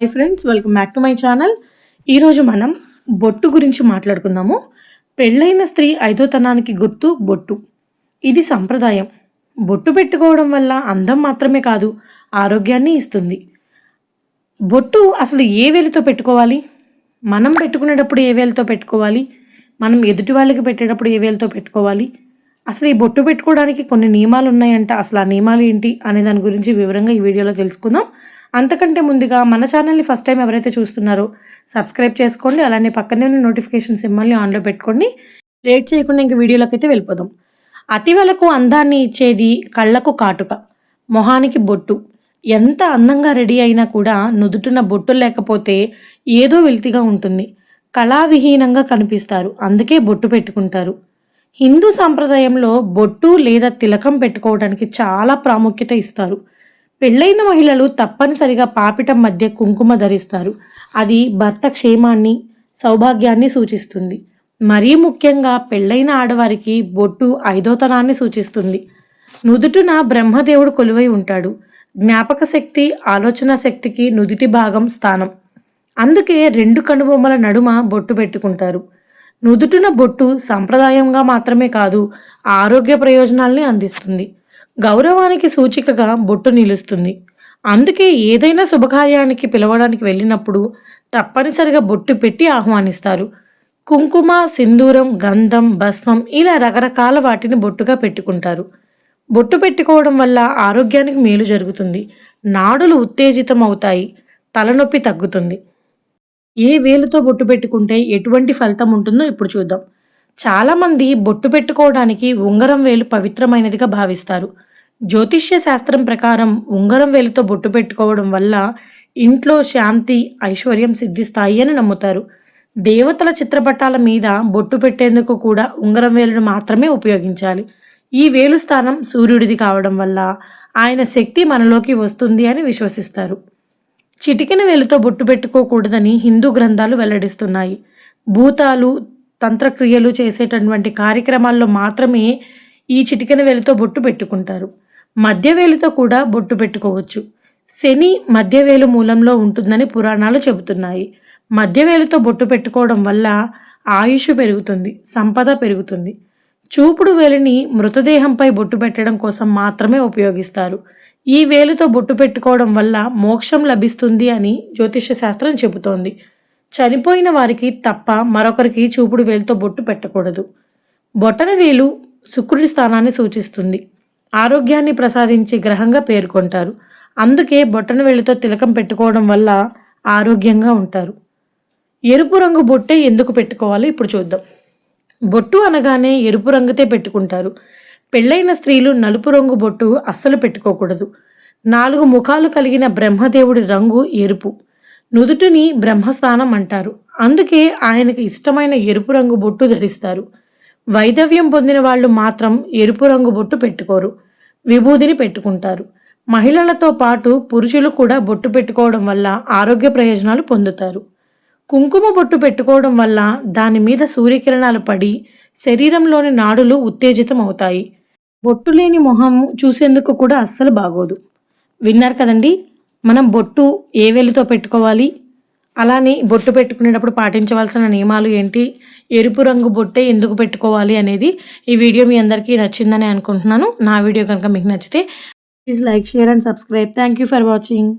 Hi friends welcome back to my channel ఈరోజు మనం బొట్టు గురించి మాట్లాడుకుందాము. పెళ్ళైన స్త్రీ ఐదోతనానికి గుర్తు బొట్టు. ఇది సంప్రదాయం. బొట్టు పెట్టుకోవడం వల్ల అందం మాత్రమే కాదు ఆరోగ్యాన్ని ఇస్తుంది. బొట్టు అసలు ఏ వేలితో పెట్టుకోవాలి? మనం పెట్టుకునేటప్పుడు ఏ వేలతో పెట్టుకోవాలి? మనం ఎదుటి వాళ్ళకి పెట్టేటప్పుడు ఏ వేలతో పెట్టుకోవాలి? అసలు ఈ బొట్టు పెట్టుకోవడానికి కొన్ని నియమాలు ఉన్నాయంట. అసలు ఆ నియమాలు ఏంటి అనే దాని గురించి వివరంగా ఈ వీడియోలో తెలుసుకుందాం. అంతకంటే ముందుగా మన ఛానల్ని ఫస్ట్ టైం ఎవరైతే చూస్తున్నారో సబ్స్క్రైబ్ చేసుకోండి అలానే పక్కనే ఉన్న నోటిఫికేషన్ సింబల్ని ఆన్లో పెట్టుకోండి. లేట్ చేయకుండా ఇంక వీడియోలోకి అయితే వెళ్ళిపోదాం అతివలకు అందాన్ని ఇచ్చేది కళ్ళకు కాటుక మొహానికి బొట్టు. ఎంత అందంగా రెడీ అయినా కూడా నుదుటిన బొట్టు లేకపోతే ఏదో వెలితిగా ఉంటుంది. కళావిహీనంగా కనిపిస్తారు అందుకే బొట్టు పెట్టుకుంటారు. హిందూ సాంప్రదాయంలో బొట్టు లేదా తిలకం పెట్టుకోవడానికి చాలా ప్రాముఖ్యత ఇస్తారు. పెళ్ళైన మహిళలు తప్పనిసరిగా పాపిటం మధ్య కుంకుమ ధరిస్తారు. అది భర్త క్షేమాన్ని సౌభాగ్యాన్ని సూచిస్తుంది. మరీ ముఖ్యంగా పెళ్ళైన ఆడవారికి బొట్టు ఐదోతనాన్ని సూచిస్తుంది. నుదుటున బ్రహ్మదేవుడు కొలువై ఉంటాడు. జ్ఞాపక శక్తి ఆలోచన శక్తికి నుదుటి భాగం స్థానం. అందుకే రెండు కనుబొమ్మల నడుమ బొట్టు పెట్టుకుంటారు. నుదుటున బొట్టు సంప్రదాయంగా మాత్రమే కాదు ఆరోగ్య ప్రయోజనాల్ని అందిస్తుంది. గౌరవానికి సూచికగా బొట్టు నిలుస్తుంది. అందుకే ఏదైనా శుభకార్యానికి పిలవడానికి వెళ్ళినప్పుడు తప్పనిసరిగా బొట్టు పెట్టి ఆహ్వానిస్తారు. కుంకుమ సింధూరం గంధం భస్మం ఇలా రకరకాల వాటిని బొట్టుగా పెట్టుకుంటారు. బొట్టు పెట్టుకోవడం వల్ల ఆరోగ్యానికి మేలు జరుగుతుంది. నాడులు ఉత్తేజితం అవుతాయి తలనొప్పి తగ్గుతుంది. ఏ వేలుతో బొట్టు పెట్టుకుంటే ఎటువంటి ఫలితం ఉంటుందో ఇప్పుడు చూద్దాం. చాలామంది బొట్టు పెట్టుకోవడానికి ఉంగరం వేలు పవిత్రమైనదిగా భావిస్తారు. జ్యోతిష్య శాస్త్రం ప్రకారం ఉంగరం వేలితో బొట్టు పెట్టుకోవడం వల్ల ఇంట్లో శాంతి ఐశ్వర్యం సిద్ధిస్తాయి అని నమ్ముతారు. దేవతల చిత్రపటాల మీద బొట్టు పెట్టేందుకు కూడా ఉంగరం వేలును మాత్రమే ఉపయోగించాలి. ఈ వేలు స్థానం సూర్యుడిది కావడం వల్ల ఆయన శక్తి మనలోకి వస్తుంది అని విశ్వసిస్తారు. చిటికిన వేలుతో బొట్టు పెట్టుకోకూడదని హిందూ గ్రంథాలు వెల్లడిస్తున్నాయి. భూతాలు తంత్రక్రియలు చేసేటటువంటి కార్యక్రమాల్లో మాత్రమే ఈ చిటికిన వేలుతో బొట్టు పెట్టుకుంటారు. మధ్యవేలుతో కూడా బొట్టు పెట్టుకోవచ్చు. శని మధ్యవేలు మూలంలో ఉంటుందని పురాణాలు చెబుతున్నాయి. మధ్యవేలుతో బొట్టు పెట్టుకోవడం వల్ల ఆయుష్ పెరుగుతుంది సంపద పెరుగుతుంది. చూపుడు వేలిని మృతదేహంపై బొట్టు పెట్టడం కోసం మాత్రమే ఉపయోగిస్తారు. ఈ వేలుతో బొట్టు పెట్టుకోవడం వల్ల మోక్షం లభిస్తుంది అని జ్యోతిష శాస్త్రం చెబుతోంది. చనిపోయిన వారికి తప్ప మరొకరికి చూపుడు వేలుతో బొట్టు పెట్టకూడదు. బొటన వేలు శుక్రుడి స్థానాన్ని సూచిస్తుంది. ఆరోగ్యాన్ని ప్రసాదించే గ్రహంగా పేర్కొంటారు. అందుకే బొట్టన వెళ్ళితో తిలకం పెట్టుకోవడం వల్ల ఆరోగ్యంగా ఉంటారు. ఎరుపు రంగు బొట్టే ఎందుకు పెట్టుకోవాలో ఇప్పుడు చూద్దాం. బొట్టు అనగానే ఎరుపు రంగుతే పెట్టుకుంటారు. పెళ్ళైన స్త్రీలు నలుపు రంగు బొట్టు అస్సలు పెట్టుకోకూడదు. నాలుగు ముఖాలు కలిగిన బ్రహ్మదేవుడి రంగు ఎరుపు. నుదుటిని బ్రహ్మస్థానం అంటారు. అందుకే ఆయనకు ఇష్టమైన ఎరుపు రంగు బొట్టు ధరిస్తారు. వైదవ్యం పొందిన వాళ్ళు మాత్రం ఎరుపు రంగు బొట్టు పెట్టుకోరు. విభూదిని పెట్టుకుంటారు. మహిళలతో పాటు పురుషులు కూడా బొట్టు పెట్టుకోవడం వల్ల ఆరోగ్య ప్రయోజనాలు పొందుతారు. కుంకుమ బొట్టు పెట్టుకోవడం వల్ల దాని మీద సూర్యకిరణాలు పడి శరీరంలోని నాడులు ఉత్తేజితం అవుతాయి బొట్టు లేని మొహం చూసేందుకు కూడా అస్సలు బాగోదు. విన్నారు కదండి? మనం బొట్టు ఏ వెలితో పెట్టుకోవాలి? అలానే బొట్టు పెట్టుకునేటప్పుడు పాటించవలసిన నియమాలు ఏంటి? ఎరుపు రంగు బొట్టే ఎందుకు పెట్టుకోవాలి అనేది ఈ వీడియో మీ అందరికీ నచ్చిందని అనుకుంటున్నాను. నా వీడియో కనుక మీకు నచ్చితే please like share and subscribe thank you for watching